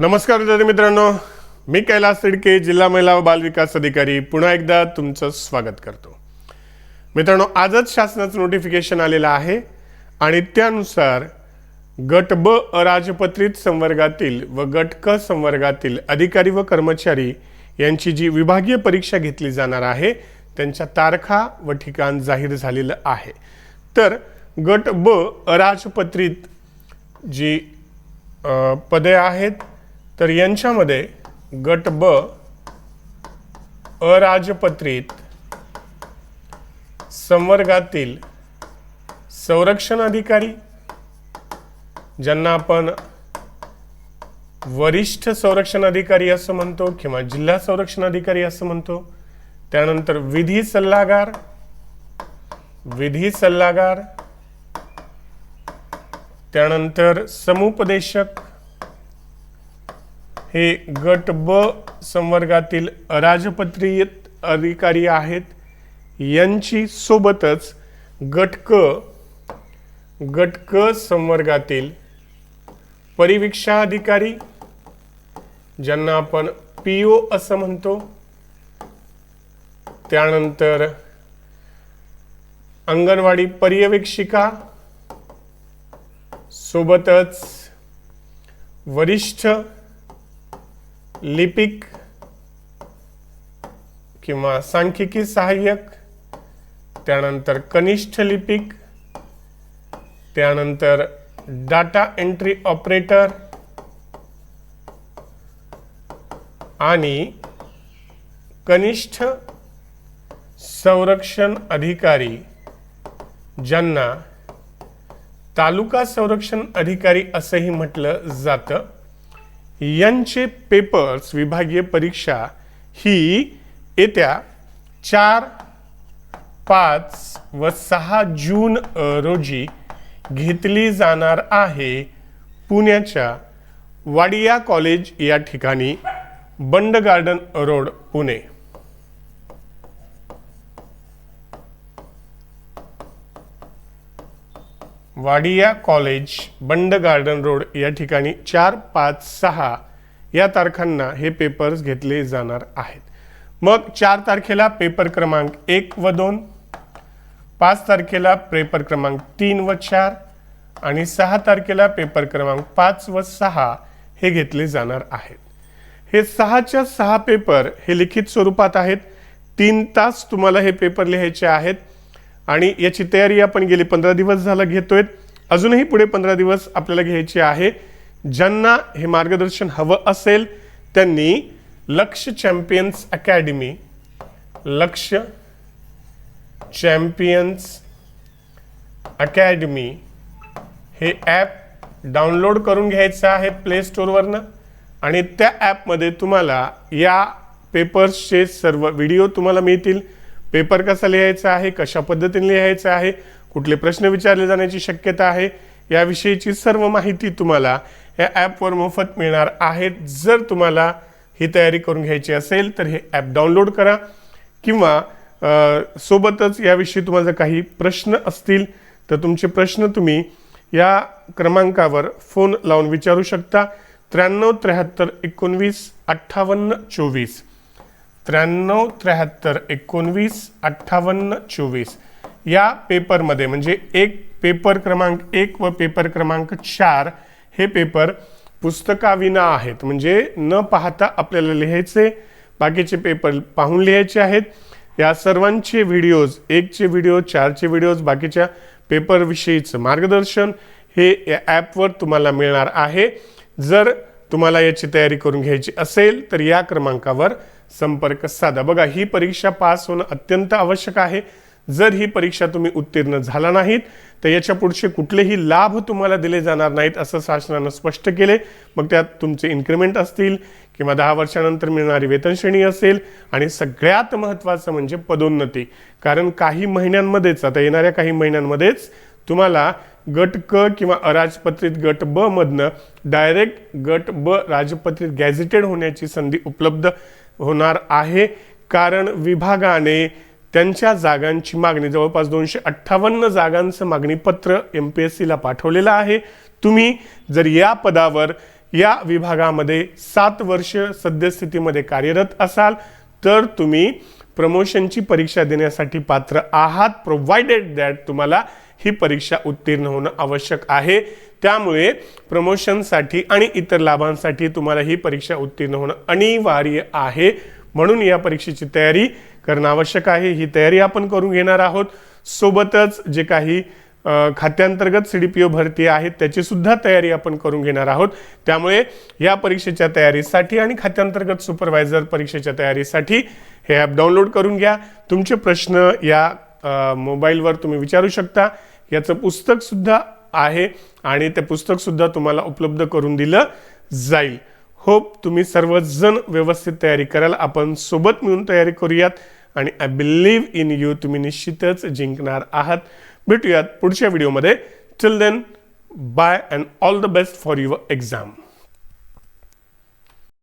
नमस्कार विद्यार्थी मित्रांनो. मी कैलास तिडके जिल्हा महिला व बालविकास अधिकारी. पुन्हा एकदा तुमचं स्वागत करतो. मित्रांनो आजच शासनाचं नोटिफिकेशन आलेलं आहे आणि त्यानुसार गट ब अराजपत्रित संवर्गातील व गट क संवर्गातील अधिकारी व कर्मचारी यांची जी विभागीय परीक्षा घेतली जाणार आहे त्यांच्या तारखा व ठिकाण जाहीर झालेलं आहे. तर गट ब अराजपत्रित जी पदे आहेत तर यांच्यामध्ये गट ब अराजपत्रित संवर्गातील संरक्षण अधिकारी ज्यांना आपण वरिष्ठ संरक्षण अधिकारी असं म्हणतो किंवा जिल्हा संरक्षण अधिकारी असं म्हणतो. त्यानंतर विधी सल्लागार विधी सल्लागार त्यानंतर समुपदेशक हे गट ब संवर्गातील अराजपत्रित अधिकारी आहेत. यांची सोबतच गट क गट क संवर्गातील परिवीक्षा अधिकारी ज्यांना आपण पी ओ असं म्हणतो. त्यानंतर अंगणवाडी पर्यवेक्षिका सोबतच वरिष्ठ लिपिक किंवा सांख्यिकी सहाय्यक त्यानंतर कनिष्ठ लिपिक त्यानंतर डाटा एंट्री ऑपरेटर आणि कनिष्ठ संरक्षण अधिकारी ज्यांना तालुका संरक्षण अधिकारी असंही म्हटलं जातं. यांचे पेपर्स विभागीय परीक्षा ही येत्या चार पाच व सहा जून रोजी घेतली जाणार आहे. पुण्याच्या वाडिया कॉलेज या ठिकाणी Bund garden road Pune. Wadia college Bund garden road या ठिकाणी चार पाच सहा या तारखांना हे पेपर्स घेतले जाणार आहेत. मग चार तारखेला पेपर क्रमांक एक व दोन पाच तारखेला पेपर क्रमांक तीन व चार आणि सहा तारखेला पेपर क्रमांक पाच व सहा हे घेतले जाणार आहेत. हे सहाच्या सहा पेपर हे लिखित स्वरूपात आहेत. तीन तास तुम्हाला हे पेपर लिहायचे आहेत. आणि याची तयारी आपण गेली पंधरा दिवस झालं घेतोय. अजूनही पुढे पंधरा दिवस आपल्याला घ्यायचे आहे. ज्यांना हे मार्गदर्शन हवं असेल त्यांनी Laksh champions academy Laksh champions academy हे ॲप डाउनलोड करून घ्यायचं आहे प्ले स्टोअरवरनं. आणि त्या ॲपमध्ये तुम्हाला या पेपर्सचे सर्व व्हिडिओ तुम्हाला मिळतील. पेपर कसा लिहायचा आहे कशा पद्धतीने लिहायचं आहे कुठले प्रश्न विचारले जाण्याची शक्यता आहे याविषयीची सर्व माहिती तुम्हाला या ॲपवर मोफत मिळणार आहेत. जर तुम्हाला ही तयारी करून घ्यायची असेल तर हे ॲप डाउनलोड करा. किंवा सोबतच याविषयी तुम्हाला जर काही प्रश्न असतील तर तुमचे प्रश्न तुम्ही या क्रमांकावर फोन लावून विचारू शकता. त्र्याण्णव त्र्याहत्तर एकोणवीस अठ्ठावन्न चोवीस. त्र्याण्णव त्र्याहत्तर एकोणवीस अठ्ठावन्न चोवीस. या पेपरमध्ये म्हणजे एक पेपर क्रमांक एक व पेपर क्रमांक चार हे पेपर पुस्तकाविना आहेत. म्हणजे न पाहता आपल्याला लिहायचे बाकीचे पेपर पाहून लिहायचे आहेत. या सर्वांचे व्हिडिओज एकचे व्हिडिओ चारचे व्हिडिओज बाकीच्या पेपरविषयीचं मार्गदर्शन हे या ॲपवर तुम्हाला मिळणार आहे. जर तुम्हाला याची तयारी करून घ्यायची असेल तर या क्रमांकावर संपर्क साधा. बघा ही परीक्षा पास होणं अत्यंत आवश्यक आहे. जर ही परीक्षा तुम्ही उत्तीर्ण झाला नाहीत तर याच्या पुढचे कुठलेही लाभ तुम्हाला दिले जाणार नाहीत असं शासनानं स्पष्ट केले. मग त्यात तुमचे इन्क्रिमेंट असतील किंवा दहा वर्षानंतर मिळणारी वेतनश्रेणी असेल आणि सगळ्यात महत्त्वाचं म्हणजे पदोन्नती. कारण काही महिन्यांमध्येच आता येणाऱ्या काही महिन्यांमध्येच तुम्हाला गट क किंवा अराजपत्रित गट ब मधनं डायरेक्ट गट ब राजपत्रित गॅझेटेड होण्याची संधी उपलब्ध होणार आहे. कारण विभागाने त्यांच्या जागांची मागणी जवळपास दोनशे अठ्ठावन्न जागांचं मागणी पत्र एम पी एस सीला पाठवलेलं आहे. तुम्ही जर या पदावर या विभागामध्ये सात वर्ष सद्यस्थितीमध्ये कार्यरत असाल तर तुम्ही प्रमोशनची परीक्षा देण्यासाठी पात्र आहात. प्रोव्हाइडेड दॅट तुम्हाला ही परीक्षा उत्तीर्ण होणं आवश्यक आहे. त्यामुळे प्रमोशनसाठी आणि इतर लाभांसाठी तुम्हाला ही परीक्षा उत्तीर्ण होणं अनिवार्य आहे. म्हणून या परीक्षेची तयारी करणं आवश्यक आहे. ही तयारी आपण करून घेणार आहोत. सोबतच जे काही खात्यांतर्गत सी डी पी ओ भरती आहेत त्याची सुद्धा तयारी आपण करून घेणार आहोत. त्यामुळे या परीक्षेच्या तयारीसाठी आणि खात्यांतर्गत सुपरवायझर परीक्षेच्या तयारीसाठी हे ॲप डाउनलोड करून घ्या. तुमचे प्रश्न या मोबाईलवर तुम्ही विचारू शकता. याचं पुस्तक सुद्धा आहे आणि ते पुस्तक सुद्धा तुम्हाला उपलब्ध करून दिलं जाईल. होप तुम्ही सर्वजण व्यवस्थित तयारी कराल. आपण सोबत मिळून तयारी करूयात आणि आय बिलीव्ह इन यू तुम्ही निश्चितच जिंकणार आहात. भेटूयात पुढच्या व्हिडिओमध्ये. Till then bye and all the best for your exam